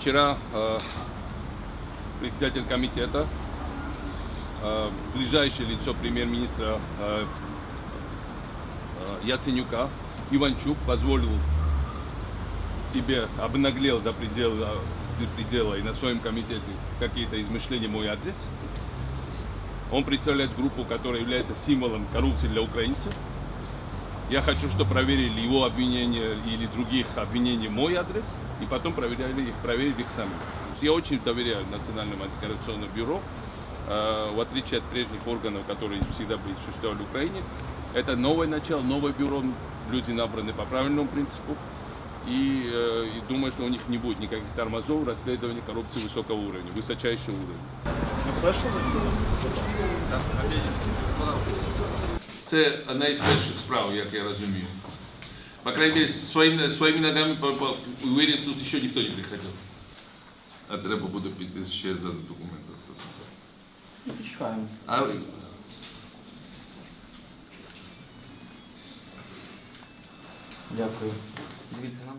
Вчера э, председатель комитета, э, ближайшее лицо премьер-министра э, э, Яценюка, Иванчук, позволил себе, обнаглел до предела, до предела и на своем комитете какие-то измышления мой адрес. Он представляет группу, которая является символом коррупции для украинцев. Я хочу, чтобы проверили его обвинения или других обвинений в мой адрес, и потом проверяли их, проверили их сами. Я очень доверяю Национальному антикоррупционному бюро, Э, в отличие от прежних органов, которые всегда были существовали в Украине. Это новое начало, новое бюро, люди набраны по правильному принципу. И, э, и думаю, что у них не будет никаких тормозов расследования коррупции высокого уровня, высочайшего уровня. Ну, флешку закрили? Це одна із перших справ, як я розумію. По крайней мере, своїми, своїми ногами по, тут ще ніхто не приходив. А треба буде піти ще за документом. Почекаємо. А Дякую. Дивіться нам.